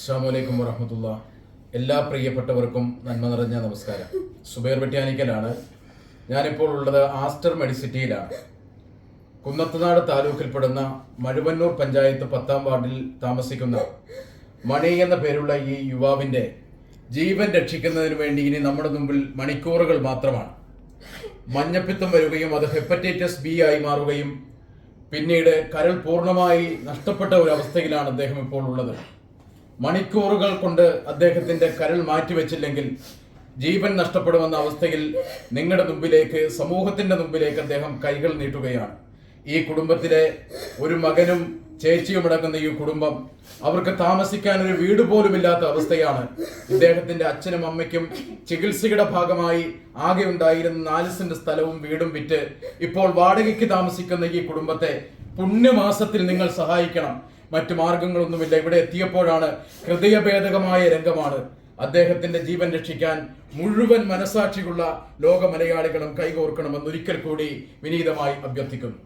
അസ്സാമലൈക്കും വറഹമത്തുള്ള. എല്ലാ പ്രിയപ്പെട്ടവർക്കും നന്മ നിറഞ്ഞ നമസ്കാരം. സുബൈർ വെട്ടിയാനിക്കലാണ്. ഞാനിപ്പോൾ ഉള്ളത് ആസ്റ്റർ മെഡിസിറ്റിയിലാണ്. കുന്നത്തനാട് താലൂക്കിൽപ്പെടുന്ന മഴുവന്നൂർ പഞ്ചായത്ത് പത്താം വാർഡിൽ താമസിക്കുന്ന മണി എന്ന പേരുള്ള ഈ യുവാവിന്റെ ജീവൻ രക്ഷിക്കുന്നതിന് വേണ്ടി ഇനി നമ്മുടെ മുമ്പിൽ മണിക്കൂറുകൾ മാത്രമാണ്. മഞ്ഞപ്പിത്തം വരികയും അത് ഹെപ്പറ്റൈറ്റിസ് ബി ആയി മാറുകയും പിന്നീട് കരൾ പൂർണമായി നഷ്ടപ്പെട്ട ഒരു അവസ്ഥയിലാണ് അദ്ദേഹം ഇപ്പോൾ ഉള്ളത്. മണിക്കൂറുകൾ കൊണ്ട് അദ്ദേഹത്തിന്റെ കരൾ മാറ്റിവെച്ചില്ലെങ്കിൽ ജീവൻ നഷ്ടപ്പെടുമെന്ന അവസ്ഥയിൽ നിങ്ങളുടെ മുമ്പിലേക്ക് സമൂഹത്തിന്റെ മുമ്പിലേക്ക് അദ്ദേഹം കൈകൾ നീട്ടുകയാണ്. ഈ കുടുംബത്തിലെ ഒരു മകനും ചേച്ചിയും അടങ്ങുന്ന ഈ കുടുംബം അവർക്ക് താമസിക്കാൻ ഒരു വീട് പോലും ഇല്ലാത്ത അവസ്ഥയാണ്. ഇദ്ദേഹത്തിന്റെ അച്ഛനും അമ്മയ്ക്കും ചികിത്സയുടെ ഭാഗമായി ആകെ ഉണ്ടായിരുന്ന നാല് സെന്റ് സ്ഥലവും വീടും വിറ്റ് ഇപ്പോൾ വാടകയ്ക്ക് താമസിക്കുന്ന ഈ കുടുംബത്തെ പുണ്യമാസത്തിൽ നിങ്ങൾ സഹായിക്കണം. മറ്റു മാർഗങ്ങളൊന്നുമില്ല. ഇവിടെ എത്തിയപ്പോഴാണ് ഹൃദയഭേദകമായ രംഗമാണ്. അദ്ദേഹത്തിന്റെ ജീവൻ രക്ഷിക്കാൻ മുഴുവൻ മനസാക്ഷിയുള്ള ലോക മലയാളികളും കൈകോർക്കണമെന്ന് ഒരിക്കൽ കൂടി വിനീതമായി അഭ്യർത്ഥിക്കുന്നു.